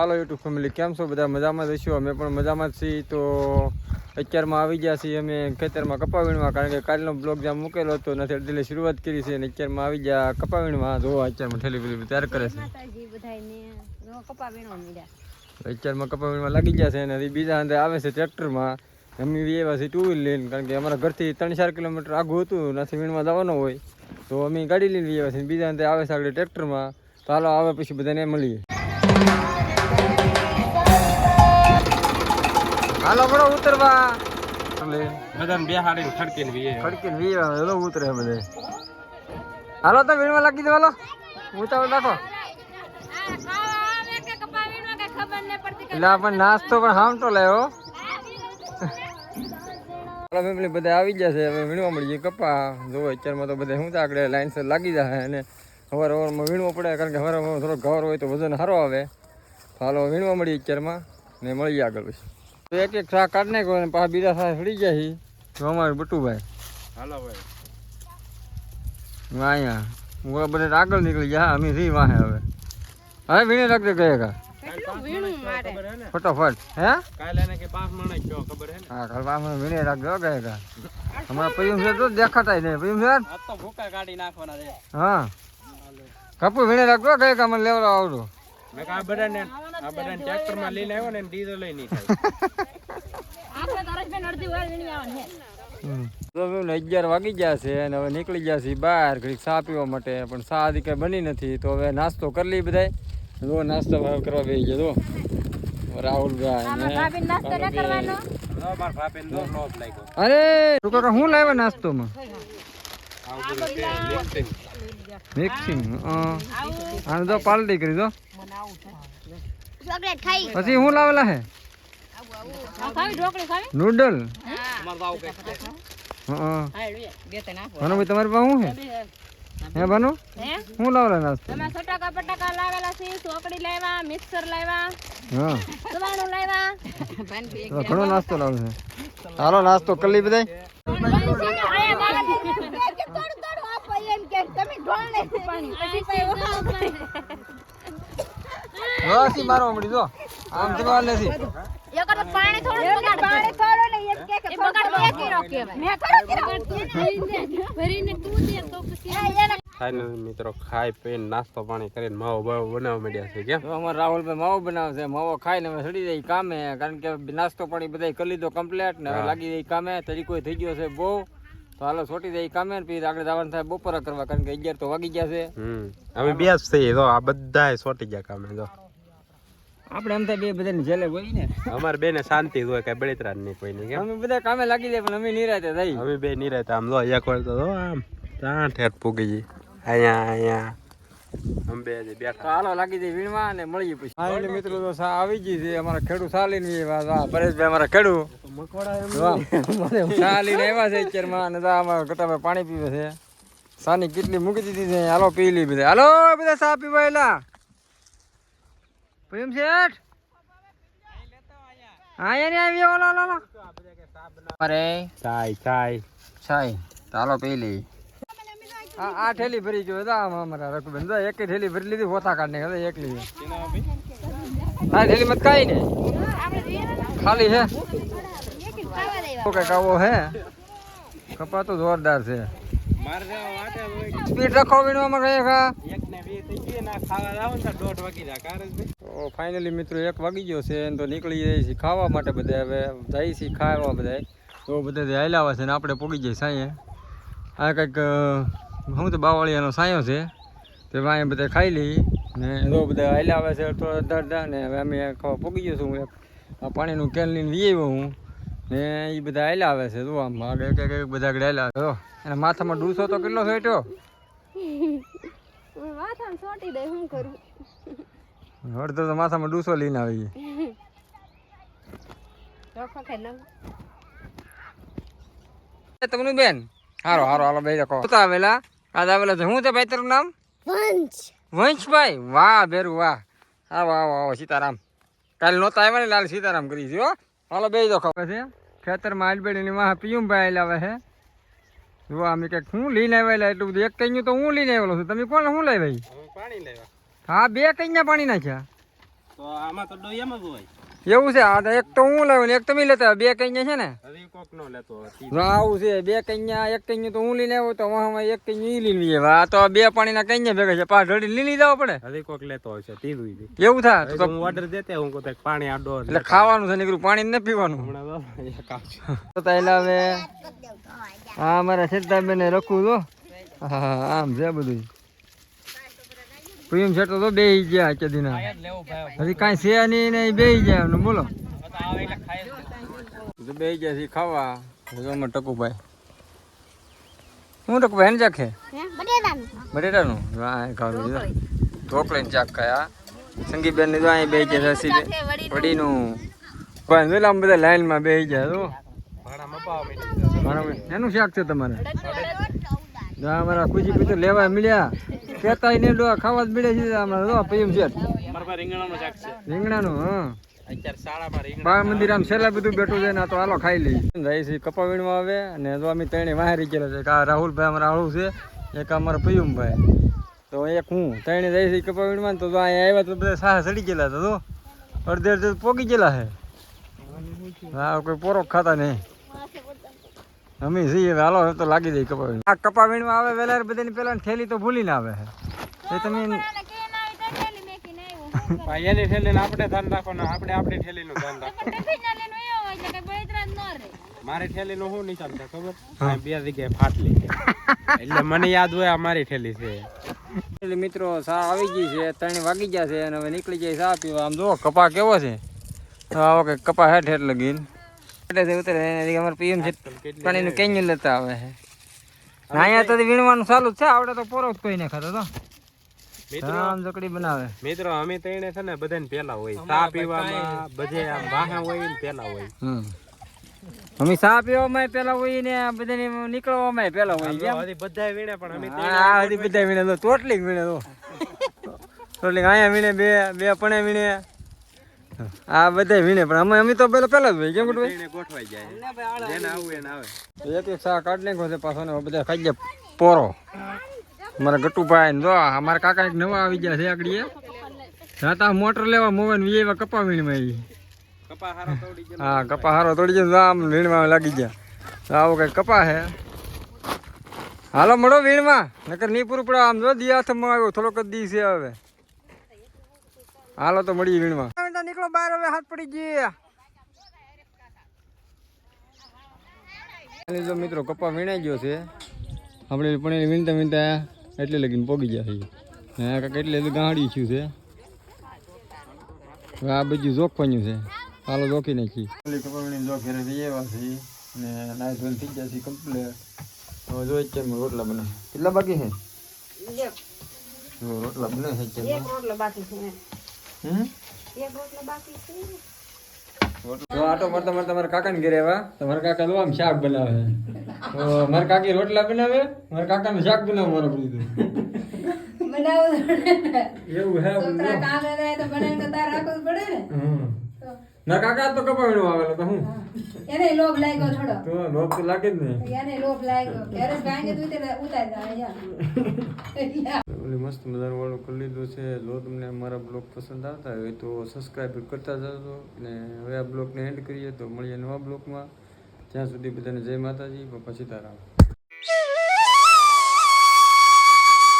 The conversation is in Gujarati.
હાલો યુટ્યુબ ફેમિલી કેમ છો? બધા મજામાં જ હશો? અમે પણ મજામાં જ છીએ. તો અત્યારમાં આવી ગયા છીએ અમે ખેતરમાં કપાવીણમાં કારણ કે કાલનો બ્લોગ જ્યાં મૂકેલો હતો નથી એટલે શરૂઆત કરી છે અને અત્યારમાં આવી ગયા કપાવીણમાં. જોવા અત્યારમાં ઠેલી પેલી તૈયાર કરે છે. અત્યારમાં કપાવીણમાં લાગી ગયા છે અને બીજા અંદર આવે છે ટ્રેક્ટરમાં. અમે એવા છે ટુ વ્હીલ લઈને કારણ કે અમારા ઘરથી ત્રણ ચાર કિલોમીટર આઘું હતું નથી વીણમાં જવાનું હોય. તો અમે ગાડી લઈને આવ્યા છે બીજા અંદર આવે છે આગળ ટ્રેક્ટરમાં. તો હાલો આવે પછી બધાને મળીએ. હાલો બડો ઉતરવા. બધાને બેહાડીને ખડકીને વીએ. ખડકીને વીએ હેલો ઉતરે બધે. હાલો તો વીણવા લાગી દો હાલો. ઉતાવળ એટલે આપણને નાસ્તો પણ હામટો લાવ્યો હાલો ફેમિલી બધા આવી ગયા છે. હવે વીણવા મળીએ કપા. જોવો અત્યારમાં તો બધા શું આગળ લાઈનસર લાગી જાય અને સવાર સવારમાં વીણવો પડે કારણ કે સવારમાં થોડો ઘર હોય તો વજન સારો આવે. તો હાલો વીણવા મળીએ અત્યારમાં ને મળીએ આગળ પછી. એક એક શાક કાઢ નાખ્યો અને પાછા બીજા શાક સડી ગયા છે તો અમારે બટુભાઈ. હાલો ભાઈ. અહીંયા હું બધા આગળ નીકળી ગયા અમે રી વાહે હવે. હવે વીણે રાખજો ગયા કા હે ફટાફટ. હે? કાલે પાંચ હે ને? હા કાલ વીણે રાખજો ગયા કા અમારા પૈયું છે તો દેખાતા નહીં પૈયું છે આ તો ભૂકા કાઢી નાખવાના છે. હા. કપુ વીણે રાખજો ગયા કા મને લેવડો આવડો મેં આ બધાને આ બધાને ટ્રેક્ટરમાં લઈને આવ્યો ને ડીઝલ લઈ નહીં થાય. અગિયાર વાગી ગયા છે અને હવે નીકળી ગયા છે બહાર ઘડીક ચા પીવા માટે પણ ચા કંઈ બની નથી. તો હવે નાસ્તો કરી લઈ બધાય. જો નાસ્તો કરવા બેસી ગયા તો રાહુલભાઈ અરે કાકા હું લાવ્યા નાસ્તોમાં? મિક્સિંગ મિક્સિંગ તો પાલટી કરી દો ચોકલેટ ખાઈ. પછી હું લાવેલા હે? ખાવી ઢોકળી ખાવી? નૂડલ અમારે તો આવું કંઈક છે હા બે ત્રણ આપો ભાનુ તમારી પાસે હું હે? હે ભાનુ? હું? લાવેલા નાસ્તો? તમે સટાકા પટાકા લાવેલા છે ચોકડી લાવ્યા મિક્સર લાવ્યા હા. સવાણું લાવ્યા. ઘણો નાસ્તો લાવે છે. હાલો નાસ્તો કરી લઈ બધાય. વાસી મારો મળી જો. આમ જવા નથી. પાણી થોડું બગાડ પાણી થોડો ને એમ કે કે બગાડ બે કિલો કહેવાય. મેં કરો ભરીને તું દે તો પછી ફાઇનલ મિત્રો ખાઈ પીને નાસ્તો પાણી કરીને માવો બાવો બનાવવા માંડ્યા છે કેમ? તો અમારા રાહુલભાઈ માવો બનાવશે માવો ખાઈને હવે સડી જાય કામે કારણ કે નાસ્તો પાણી બધા કરી લીધો કમ્પ્લેટ ને હવે લાગી જાય કામે તરીકો થઈ ગયો છે બહુ તો હાલો છોટી જાય કામે ને પછી આગળ જવાનું થાય બપોરા કરવા કારણ કે અગિયાર તો વાગી ગયા છે. હમ અમે બેસ જ થઈએ તો આ બધા છોટી ગયા કામે જો. આપણે એમ થાય બે બધાને જેલે હોય ને. અમારે બેને શાંતિ હોય કઈ બળતરા નહીં કોઈની કેમ? અમે બધા કામે લાગી જાય પણ અમે નિરાતે થઈ. અમે બે નિરાતે આમ લો એક વાર તો આમ ત્યાં ઠેઠ પૂગી જઈ અહીંયા અહીંયા. અમે બે બેઠા. હાલો લાગી જાય વીણવા અને મળી પછી. હા એટલે મિત્રો તો સા આવી ગઈ છે અમારા ખેડૂત સા લઈને આવ્યા હતા પરેશભાઈ અમારા ખેડૂત. સા લઈને આવ્યા છે અત્યારમાં અને અમારા ગટાભાઈ પાણી પીવે છે. સાની કેટલી મૂકી દીધી છે હાલો પી લી બધા. હાલો બધા સા પીવા એલા પ્રેમ શેઠ? હા યાર આવી ઓલો ઓલો અરે. ચાય ચાય. છાઈ ચાલો પી આ આ ઠેલી ભરી ગયો હતા આમાં અમારા રઘુબેન જો એક ઠેલી ભરી લીધી પોતા કાઢને હવે એકલી. આ ઠેલી મત કાઈ ને ખાલી હે. કંઈક હે? કપા તો જોરદાર છે. સ્પીડ રાખો વીણવામાં કઈ ખા તો ફાઇનલી મિત્રો, એક વાગી ગયો છે તો નીકળી જાય છે ખાવા માટે બધા હવે. જાય છે ખાવા બધા તો બધા હાલ્યા આવે છે ને આપણે પૂગી જાય સાંયે આ કંઈક હું તો બાવળિયાનો સાંયો છે. તે વાંય બધા ખાઈ લઈ ને જો બધા હાલ્યા આવે છે થોડા અડધા અડધા ને હવે અમે ખાવા પૂગી ગયો છું એક, આ પાણીનું કેન લઈને આવ્યો હું. ને એ બધા હાલ્યા આવે છે તો આમ આગળ એક બધા આગળ હાલ્યા. આવે માથામાં ડૂસો તો કેટલો થયો માથામાં સોટી દે હું કરું? અડધો તો માથામાં ડૂસો લઈને આવી તમનું બેન? હારો હારો હાલો બે દેખો તો આવેલા? આજ આવેલા છે. શું છે ભાઈ તારું નામ? વંશ. વંશભાઈ? વાહ બેરું વાહ. આવો આવો આવો સીતારામ. કાલે નહોતા આવ્યા ને લાલ સીતારામ કરી છે હો. હાલો બે દેખો છે ખેતરમાં આલબેડીની વાહ પિયુમભાઈ લાવે છે. જો અમે કંઈક હું લઈને આવેલા એટલું બધું. એક કઈ તો હું લઈને આવેલો છું. તમે કોણ? હું પાણી લેવા હા બે કઈના પાણી નાખ્યા. તો આમાં તો ડોઈ જ હોય. એવું છે આ એક તો હું લાવ્યો ને એક તમે લેતા. બે કન્યા છે ને? લેતો આવું છે. બે કન્યા એક કન્યા તો હું લઈને આવ્યો તો વાહમાં એક કન્યા ઈ લઈને આવ્યા. આ તો બે પાણીના કન્યા ભેગા છે. પાંચ ઢળી લીલી જાવ પડે હવે કોક લેતો હોય છે ઈ. એવું થાય? તો હું ઓર્ડર દેતે હું કોતે પાણી આડો એટલે ખાવાનું છે નીકળ્યું પાણી ન પીવાનું. હમણાં એક આવશે. તો તૈલા હવે હા મારા સિદ્ધાર્થબેન રખું તો હા આમ છે બધું પ્રેમ શેઠ તો બે ગયા ચદીના હજી કાંઈ છે નહીં ને બે ગયા એમને. બોલો. તો બે ગયા છે ખાવા. જો અમે ટકુભાઈ. હું ટકુભાઈ એને ચાક છે બટેટાનું. હા ખાવું ઢોકળીને ચાક ખાયા. સંગીતબેન તો અહીં બે ગયા છે વડીનું. પણ આમ બધા લાઈનમાં બે ગયા તો બરાબર એનું શાક છે તમારે? અમારા ખુશી પીતો લેવા મળ્યા. કેતા ને ડો ખાવા જ મળ્યા છે અમારે રીંગણાનું શાક છે. રીંગણાનું હા. બાળ મંદિર આમ છેલ્લા બધું બેઠું છે ને તો હાલો ખાઈ લઈ જાય છે કપા વીણમાં આવે અને જો અમે ત્રણે વાહરી ગયેલા છે. એક આ રાહુલભાઈ અમારા આળું છે. એક અમારા પયુમભાઈ તો એક હું ત્રણે જાય છે કપા વીણમાં તો અહીંયા આવ્યા તો બધા સાહ સડી ગયેલા હતા તો અડધે અડધે પોગી ગયેલા છે. હા કોઈ પોરો ખાતા નહીં. અમે જઈએ હાલો તો લાગી જાય કપાવીણ. આ કપા વીણમાં આવે વેલા બધાની પેલા થેલી તો ભૂલીને આવે. એ તમે ભાઈ એની ઠેલીને આપણે ધ્યાન રાખવાનું આપણે આપણી ઠેલીનું ધ્યાન રાખવાનું. મારી ઠેલીનું શું નિશાન છે ખબર? આ બે જગ્યાએ ફાટલી છે. એટલે મને યાદ હોય આ મારી ઠેલી છે. મિત્રો સા આવી ગઈ છે ત્રણ વાગી ગયા છે અને હવે નીકળી જાય સા પીવા. આમ જુઓ કપા કેવો છે? આવો કે કપા હેઠ હેઠ લગીન એટલે ઉતરે અમારે પીએમ છે. પાણીનું કેન્યુ લેતા આવે છે. અહીંયા તો વીણવાનું ચાલુ જ છે આવડે તો પોરો જ કોઈ ને ખાતો તો. મિત્રો આમ જકડી બનાવે. મિત્રો અમે ત્રણે છે ને બધાને પેલા હોય. ચા પીવામાં બધે આમ વાહા હોય ને પેલા હોય. અમે સા પીવામાં પેલા હોય ને બધાને નીકળવામાં પેલા હોય કેમ વીણે પણ અમે હા હજી બધા વીણે. તો ટોટલી વીણે તો ટોટલી અહીંયા વીણે બે બે પણ વીણે. આ બધા વીણે પણ અમે અમે તો પેલા પેલા જ હોય કેમ ભાઈ ગોઠવાઈ જાય. જેને આવું એને આવે. એક એક શાક કાઢ નાખ્યો છે પાછો ને બધા ખાઈ જાય પોરો. મારા ગટુભાઈ ને જો અમારા કાકા એક નવા આવી ગયા છે આગળ જાતા મોટર લેવા મોવન એવા કપા વીણમાં આવી કપા હારા હા કપા હારો તોડી ગયો આમ વીણમાં લાગી ગયા. આવો કઈ કપા હે. હાલો મળો વીણમાં નકર નહીં પૂરું પડે આમ જો દી હાથમાં આવ્યો થોડોક જ દી છે હવે. હાલો તો મળી વીણમાં. નીકળો બહાર હવે હાથ પડી ગયા. જો મિત્રો કપા વીણાઈ ગયો છે. આપણે પણ વીણતા વીણતા એટલે લગીને પોગી ગયા છે. હા કાંઈક એટલે ગાડી છું છે. હવે આ બધું જોખવાનું છે. હાલો જોખી નાખી કપા જોખી રહી એવા છે ને નાઈ ધોઈને થઈ ગયા છે કમ્પ્લેટ હવે જો છે રોટલા બને. કેટલા બાકી છે? રોટલા બને છે અત્યારે. હમ? જો આટો મારતા મારતા મારા કાકા ને ઘરે આવ્યા. તમારા કાકા તો આમ શાક બનાવે. તો મારા કાકી રોટલા બનાવે મારા કાકાને શાક બનાવે મારા બધું એવું હે બધું જો. હમ. ના. કાકા તો કપાવણો આવેલો તો હું? એને લોભ લાગ્યો થોડો. તો લોભ તો લાગે જ ને. એને લોભ લાગ્યો. ત્યારે ભાંગે તું તેને ઉતારી દા અહીંયા. ઓલી મસ્ત મજાનું વાળું કરી લીધું છે. જો તમને અમારા બ્લોગ પસંદ આવતા હોય તો સબસ્ક્રાઈબ કરતા જજો. ને હવે આ બ્લોગને એન્ડ કરીએ તો મળીએ નવા બ્લોગમાં. ત્યાં સુધી બધાને જય માતાજી પપ્પા સીતારામ.